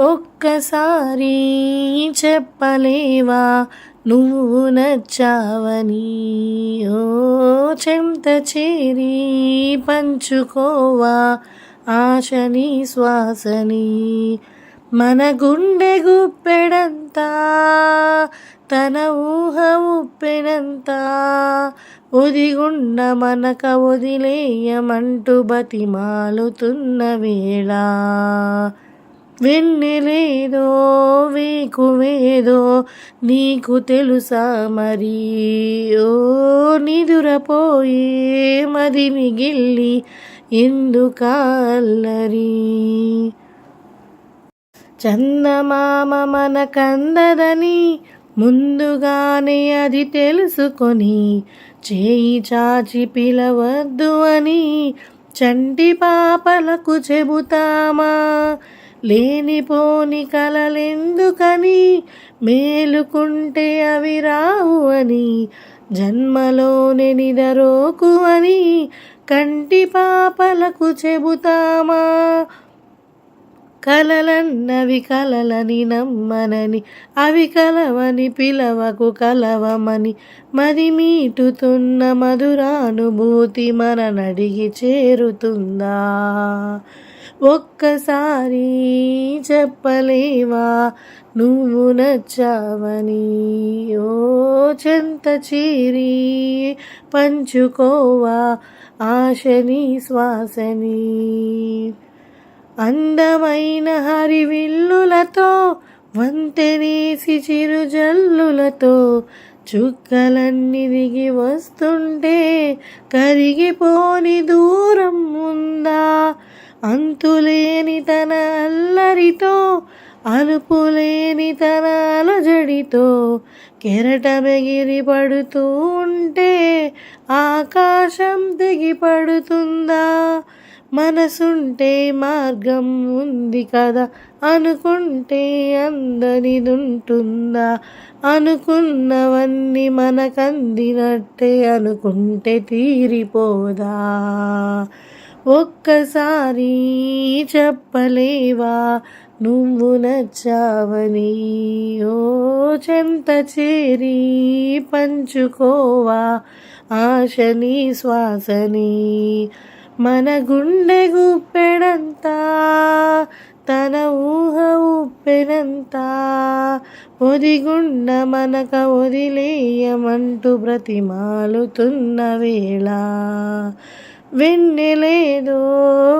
ఒక్కసారి చెప్పలేవా? నువ్వు నచ్చావని. ఓ చెంత చేరి పంచుకోవా? ఆశని శ్వాసని. మన గుండె గుప్పెడంతా తన ఊహ ఉప్పెనంత. ఒదిగుండ మనక వదిలేయమంటూ బతిమాలుతున్న వేళ. వెన్నెలేదో వేకువేదో నీకు తెలుసా మరి? ఓ నిదురపోయే మది మిగిల్లి ఎందుకల్లరి చందమామ మన కందదని ముందుగానే అది తెలుసుకొని చేయి చాచి పిలవద్దు అని చంటి పాపలకు చెబుతామా? లేనిపోని కలలెందుకని మేలుకుంటే అవి రావు అని జన్మలోనే నిదరోకు అని కంటి పాపలకు చెబుతామా? కలలన్నవి కలలని నమ్మనని అవి కలవని పిలవకు కలవమని మది మీటుతున్న మధురానుభూతి మన నడిగి చేరుతుందా? ఒక్కసారి చెప్పలేవా? నువ్వు నచ్చావని. ఓ చెంత చీరి పంచుకోవా ఆశని శ్వాసని. అందమైన హరివిల్లులతో వంతెనేసి చిరుజల్లులతో చుక్కలన్నీ దిగి వస్తుంటే కరిగిపోని దూరం ఉందా? అంతులేని తన అల్లరితో అలుపులేని తన అలజడితో కెరటమెగిరి పడుతూ ఉంటే ఆకాశం తెగి పడుతుందా? మనసుంటే మార్గం ఉంది కదా అనుకుంటే అందనిదుంటుందా అనుకున్నవన్నీ మనకందినట్టే అనుకుంటే తీరిపోదా? ఒక్కసారి చెప్పలేవా? నువ్వు నచ్చావని. ఓ చెంత చేరి పంచుకోవా? ఆశని శ్వాసని. మన గుండె గుప్పెడంతా తన ఊహ ఉప్పెనంత ఒదిగుండ మనక వదిలేయమంటూ బ్రతిమాలుతున్న వేళ. వెన్నెలేదో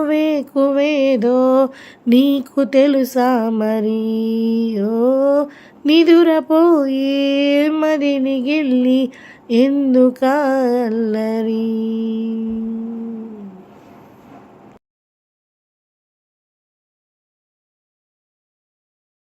వేకువేదో నీకు తెలుసా మరి? ఓ నిదురపోయే మదిని గెల్లి ఎందుకల్లరీ?